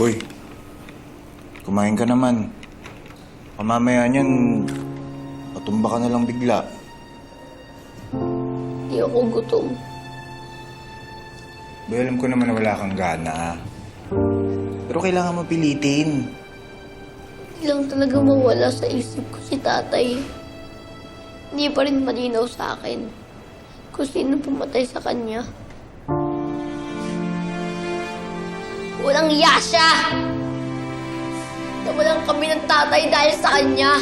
Boy, kumain ka naman. Pamamaya niyan, patumba ka na lang bigla. Di ako gutom. Boy, alam ko naman na wala kang gana. Pero kailangan mo pilitin. Hindi lang talaga mawala sa isip ko si tatay. Hindi pa rin malinaw sa akin kung sino pumatay sa kanya. Walang yasya! Nawalan kami ng tatay dahil sa kanya.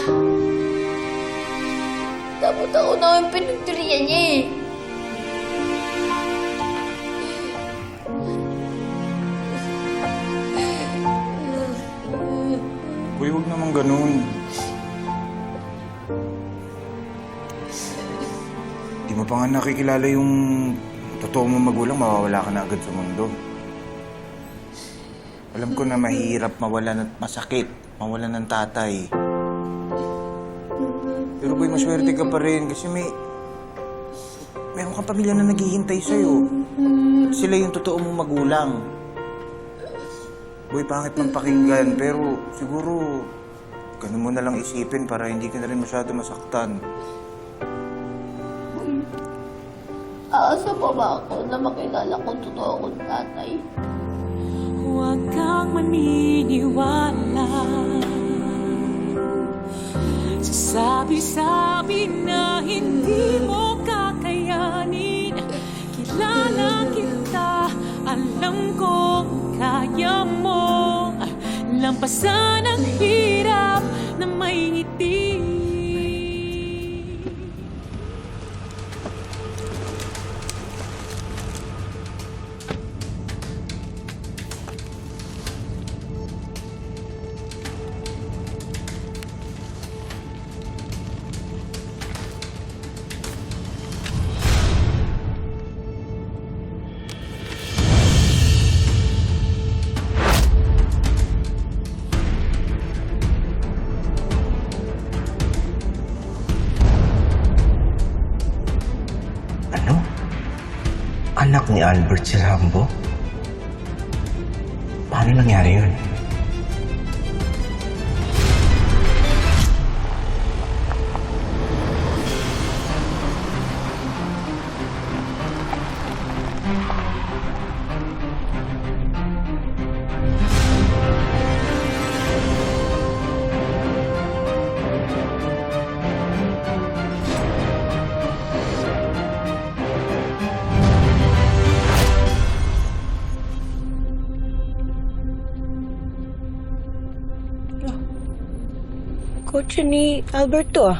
Dapat ako na yung pinagtiriyan niya eh. Boy, huwag naman ganun. Di mo pa nga nakikilala yung totoo mo magulang, mawawala ka na agad sa mundo. Alam ko na mahirap mawalan at masakit, mawalan ng tatay. Pero boy, maswerte ka pa rin kasi may... Meron kang pamilya na naghihintay sa'yo. At sila yung totoo mong magulang. Boy, pangit man pakinggan, pero siguro ganun mo na lang isipin para hindi ka na rin masyado masaktan. Aasa pa ba ako na makilala kung totoo akong tatay? Huwag kang maniniwala. Sa sabi-sabi na hindi mo kakayanin. Kilala kita, alam kong kaya mo. Lampasan ang hirap na may ngiti Anak ni Albert si Rambo? Paano nangyari yun? Kotse ni Alberto ah.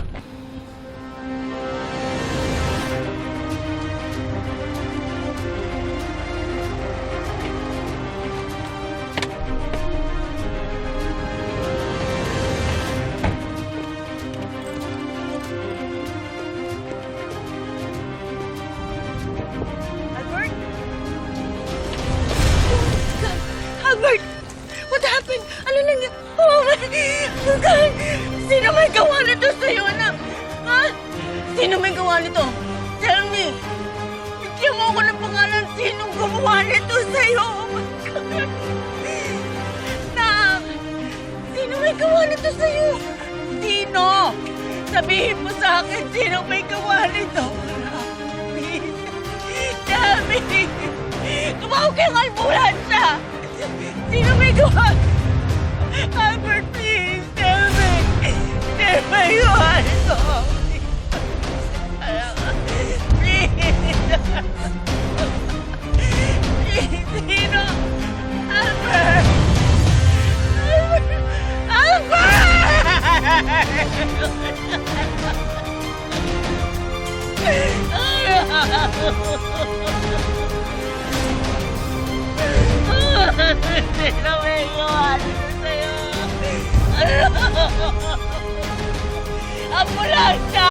Sino may gawa nito sa'yo, anak? Ha? Sino may gawa nito? Tell me! Bigyan mo ako ng pangalan sinong gumawa nito sa'yo! Oh my God! Nak! Sino may gawa nito sa'yo? Sino? Sabihin mo sa akin sino may gawa nito. Tell me! Tumawag kayong ambulansya! Sino may gawa? Albert, please. Tell me you are so. Please. Please, Sino? Albert! Albert! Sino may gawa nito sa'yo? Ambulansya!